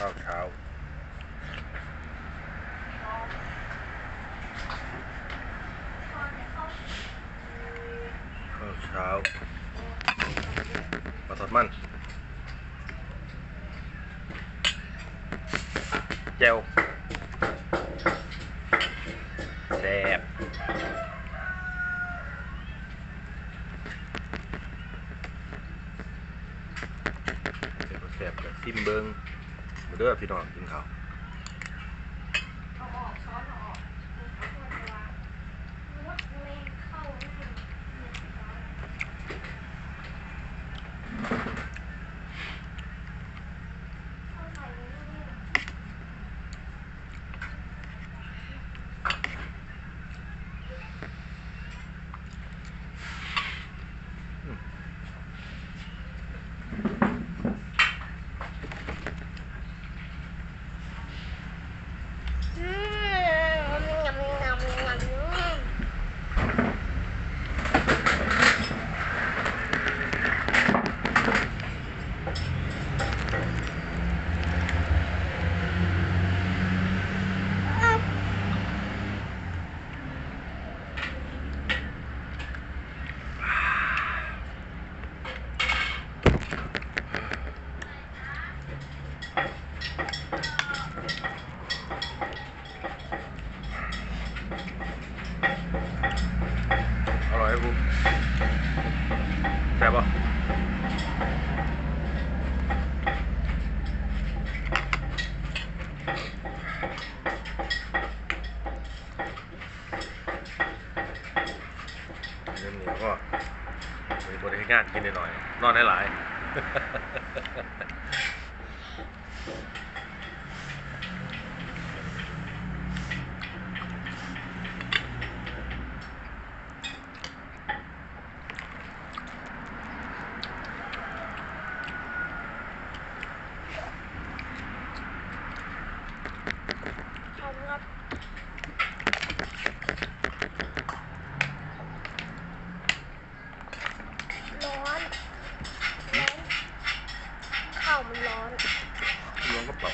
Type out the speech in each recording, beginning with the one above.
ข้าวเช้าข้าวเช้าปลาทอดมันแจ่วแซ่บแซ่บกับซิมเบิงมา เด้อพี่น้องกินข้าว เอาออกช้อนเอาออกเอาถ้วยไปวางงดแรงเข้าไม่ถึงเรียบร้อยเข้าใส่ไว้เรื่อยๆ อืมงำงำงำงำ อร่อยไหมภูมิแซ่บปะเรื่องนียวก็มีบริการกินหน่อย นอนได้หลาย ร้อนร้อนข้าวมันร้อนรวมกระเป๋า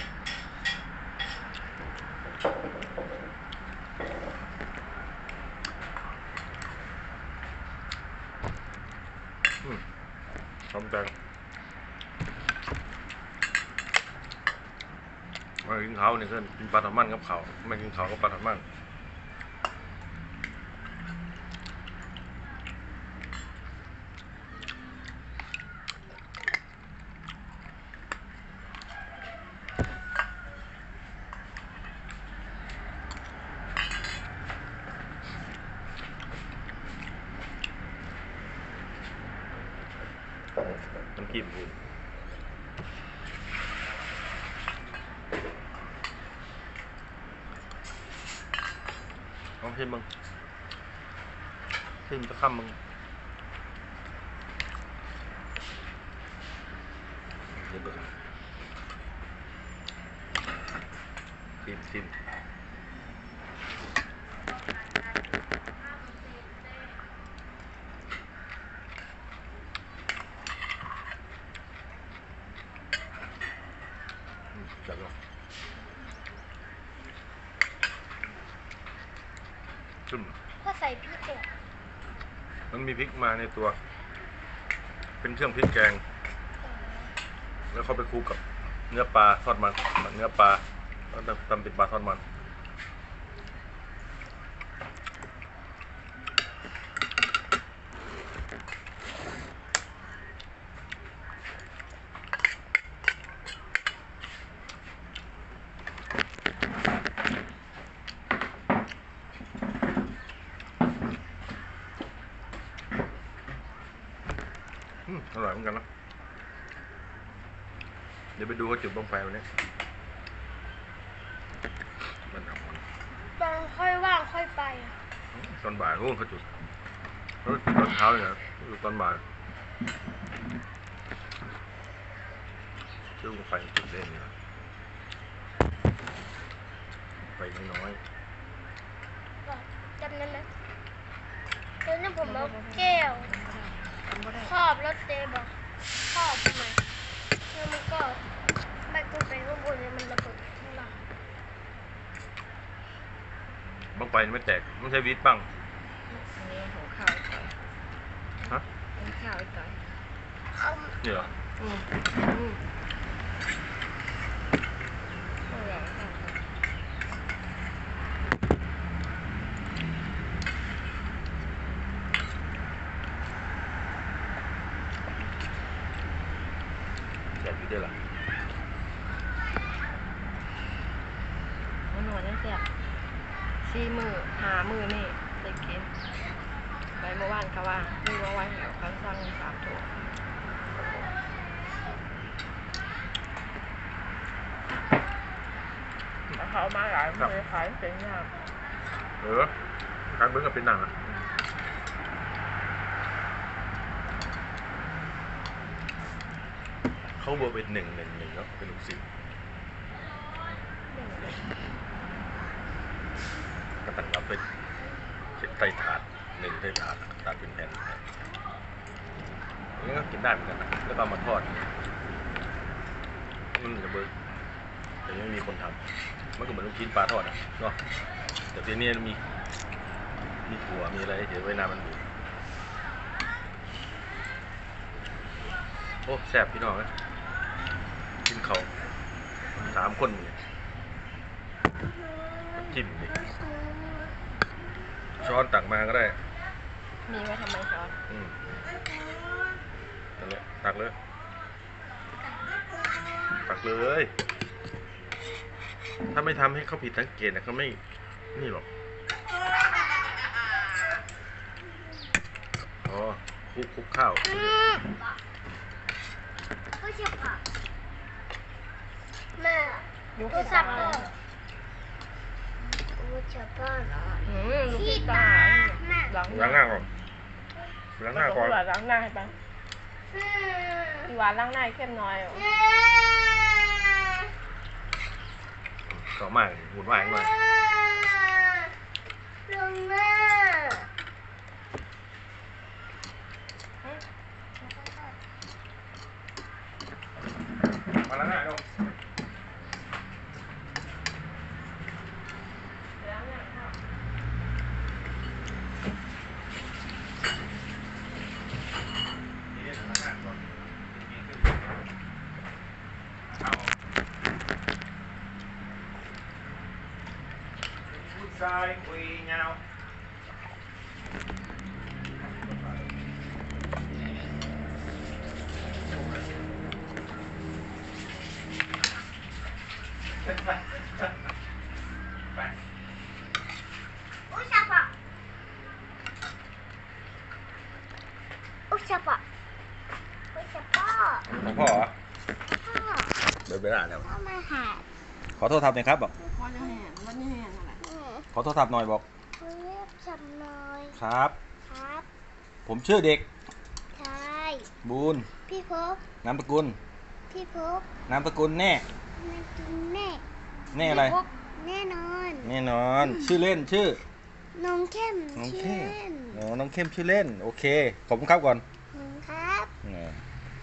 อืมพร้อมกันมากินเขาวเนี่ยก็กินปลาทอดมันกับเขาวไม่กินเขาวก็ปลาทอดมันนำจิ้มดูล องชิมมึงขึ้นจะข้ามมึงเดี๋ยวเบิ่งชิมชิมอืมจัดลง ชิมก็ใส่พริกเนี่ยมันมีพริกมาในตัว เป็นเครื่องพริกแกง แล้วเขาไปคลุกกับเนื้อปลาทอดมันเนื้อปลาแล้วทำเป็นปลาทอดมัน อืมอร่อยเหมือนกันเนอะเดี๋ยวไปดูเขาจุดบังไฟวันนี้มันเอามันตอนค่อยว่างค่อยไปอะตอนบ่ายนู่นเขาจุดแล้วตอนเช้าเนี่ยตอนบ่ายจุดบังไฟจุดเล่นนะไฟน้อยจำนั้นนะแล้วนี่ผมเอาแก้ว ชอบรถเตบอกชอบทำไมแล้วมันก็ไม่ต้องไปข้างบนแล้มันระเบิดข้างล่างบ้งไปไม่แตกไม่ใช่วิทย์บ้างอันนี้หุงข้าวไอ้ต่อฮะหุงข้าวไอ้ต่อยช่หรออืมอือางนั้นแตกวิทย์ได้หรอมันหนวดยังเสียบสี่มือหามือนี่ได้กินไปเมื่อวานเขาว่ามีว่าไว้แถวคันสั่งสามถุงแล้วเขาเอามาหลายมือขายเป็นยามเออการเบิ้งกับเป็นหนังอะ เขาบอกเป็นหนึ่งหนึ่งหนึ่งแล้วเป็นลูกศิษย์ก็ตั้งรับไปเช็ดไตถาดหนึ่งไตถาดตัดเป็นแผ่นนี่ก็กินได้เหมือนกันนะแล้วก็มาทอดมันจะเบิ้งแต่ยังไม่มีคนทำมันก็เหมือนลูกชิ้นปลาทอดอะเนาะแต่ทีนี้มีมีถั่วมีอะไรเดี๋ยวไว้น้ำมันบูดโอ้แซ่บพี่น้องนะ เขาวสามคนเนี่ยน้ำจิ้มดิช้อนตักมาก็ได้ มีไว้ทำไมช้อนอืมนั่นแหละตักเลย ตักเลย ถ้าไม่ทำให้เขาผิดสังเกตนะเขาไม่ นี่หรอกอ๋อคลุกคลุกข้าวเขาจะผัก แม่ยุคดูที่สัตาบเลยดูจับบ้านอืมลูกที่ที่ตาตาแม่ล้างล้างหน้าก่อนล้างหน้าก่อนล้างหน้าให้ปะอืมพี่หวานล้างหน้าให้เข้มน้อยเหรอต่อมากหุ่นว่างหน่อย ลงหน้า มาล้างหน้าลงนี่ล้างหน้าก่อนเอา ผู้ชายคุยเงาอุชาปะอุชาปะอุชาปะของพ่อเหรอพ่อเดินไปได้แล้วพ่อมาหาขอโทษทับหน่อยครับบอก วันนี้เห็นวันนี้เห็นอะไรอืม ขอโทษทับหน่อยบอกคุณเรียกจำหน่อยครับ ครับผมชื่อเด็กใช่บูนพี่พบนามสกุลพี่พบนามสกุลแน่แม่กินแน่แน่อะไร พี่พบแน่นอนแน่นอน ชื่อเล่นชื่อ น้องเข้มน้องชื่อเข้มเล่น อ๋อน้องเข้มชื่อเล่น โอเค ขอบคุณครับก่อน